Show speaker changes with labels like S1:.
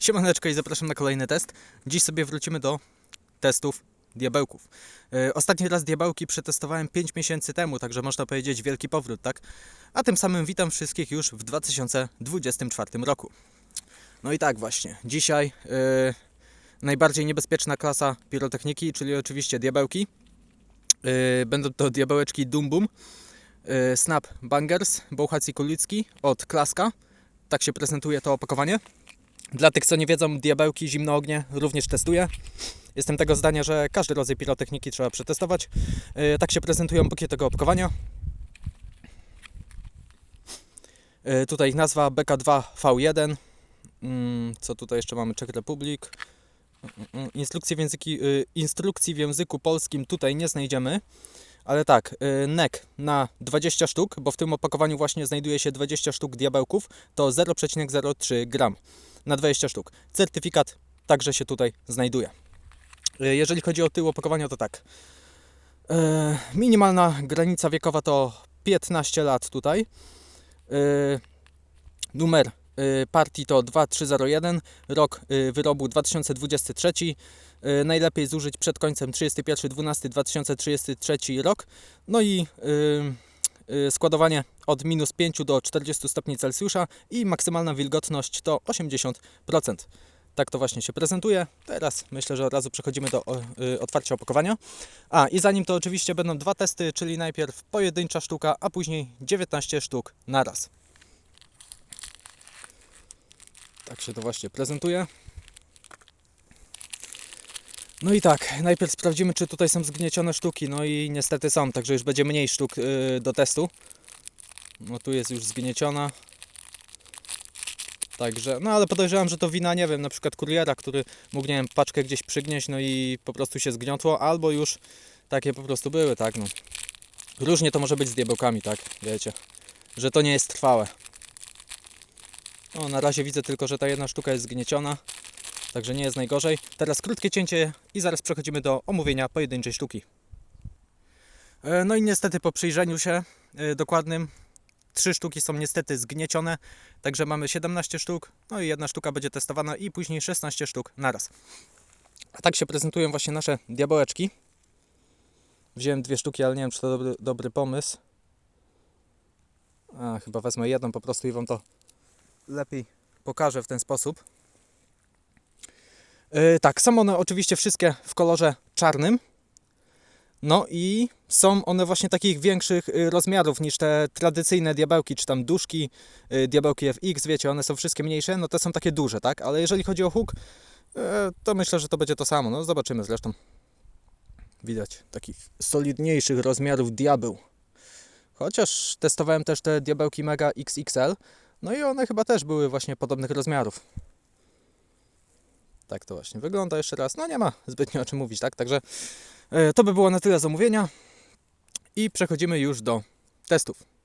S1: Siemaneczko i zapraszam na kolejny test. Dziś sobie wrócimy do testów diabełków. Yy, Ostatni raz diabełki przetestowałem 5 miesięcy temu, także można powiedzieć wielki powrót, tak? A tym samym witam wszystkich już w 2024 roku. No i tak właśnie, dzisiaj yy, najbardziej niebezpieczna klasa pirotechniki, czyli oczywiście diabełki. Yy, Będą to diabełeczki Dum Bum, yy, Snap Bangers, Bołchac i Kulicki od Klaska. Tak się prezentuje to opakowanie. Dla tych, co nie wiedzą, diabełki, zimno ognie również testuję. Jestem tego zdania, że każdy rodzaj pirotechniki trzeba przetestować. Yy, Tak się prezentują póki tego opakowania. Yy, Tutaj nazwa BK2V1. Mm, Co tutaj jeszcze mamy? Czech Republic. Mm, mm, Instrukcji w, języki, yy, instrukcji w języku polskim tutaj nie znajdziemy. Ale tak, yy, NEC na 20 sztuk, bo w tym opakowaniu właśnie znajduje się 20 sztuk diabełków, to 0,03 gram na 20 sztuk. Certyfikat także się tutaj znajduje. Yy, Jeżeli chodzi o tył opakowania, to tak. Yy, Minimalna granica wiekowa to 15 lat tutaj. Numer partii to 2301, rok yy, wyrobu 2023. Yy, Najlepiej zużyć przed końcem 31.12.2033 rok. No i składowanie od minus 5 do 40 stopni Celsjusza i maksymalna wilgotność to 80%. Tak to właśnie się prezentuje. Teraz myślę, że od razu przechodzimy do y, otwarcia opakowania. A i zanim to oczywiście będą dwa testy, czyli najpierw pojedyncza sztuka, a później 19 sztuk na raz. Tak się to właśnie prezentuje. No i tak, najpierw sprawdzimy, czy tutaj są zgniecione sztuki. No i niestety są, także już będzie mniej sztuk y, do testu. No tu jest już zgnieciona. Także, no ale podejrzewam, że to wina, nie wiem, na przykład kuriera, który mógł, nie wiem, paczkę gdzieś przygnieść, no i po prostu się zgniotło, albo już takie po prostu były, tak, no. Różnie to może być z diabełkami, tak, wiecie, że to nie jest trwałe. No, na razie widzę tylko, że ta jedna sztuka jest zgnieciona, także nie jest najgorzej. Teraz krótkie cięcie i zaraz przechodzimy do omówienia pojedynczej sztuki. E, No i niestety po przyjrzeniu się e, dokładnym, trzy sztuki są niestety zgniecione, także mamy 17 sztuk, no i jedna sztuka będzie testowana i później 16 sztuk naraz. A tak się prezentują właśnie nasze diabełeczki. Wziąłem dwie sztuki, ale nie wiem, czy to dobry, dobry pomysł. A, chyba wezmę jedną po prostu i Wam to lepiej pokażę w ten sposób. Yy, tak, są one oczywiście wszystkie w kolorze czarnym. No i są one właśnie takich większych y, rozmiarów niż te tradycyjne diabełki, czy tam duszki, y, diabełki FX, wiecie, one są wszystkie mniejsze, no te są takie duże, tak? Ale jeżeli chodzi o huk, y, to myślę, że to będzie to samo, no zobaczymy zresztą. Widać takich solidniejszych rozmiarów diabeł. Chociaż testowałem też te diabełki Mega XXL, no i one chyba też były właśnie podobnych rozmiarów. Tak to właśnie wygląda jeszcze raz. No nie ma zbytnio o czym mówić, tak? Także e, to by było na tyle zamówienia. I przechodzimy już do testów.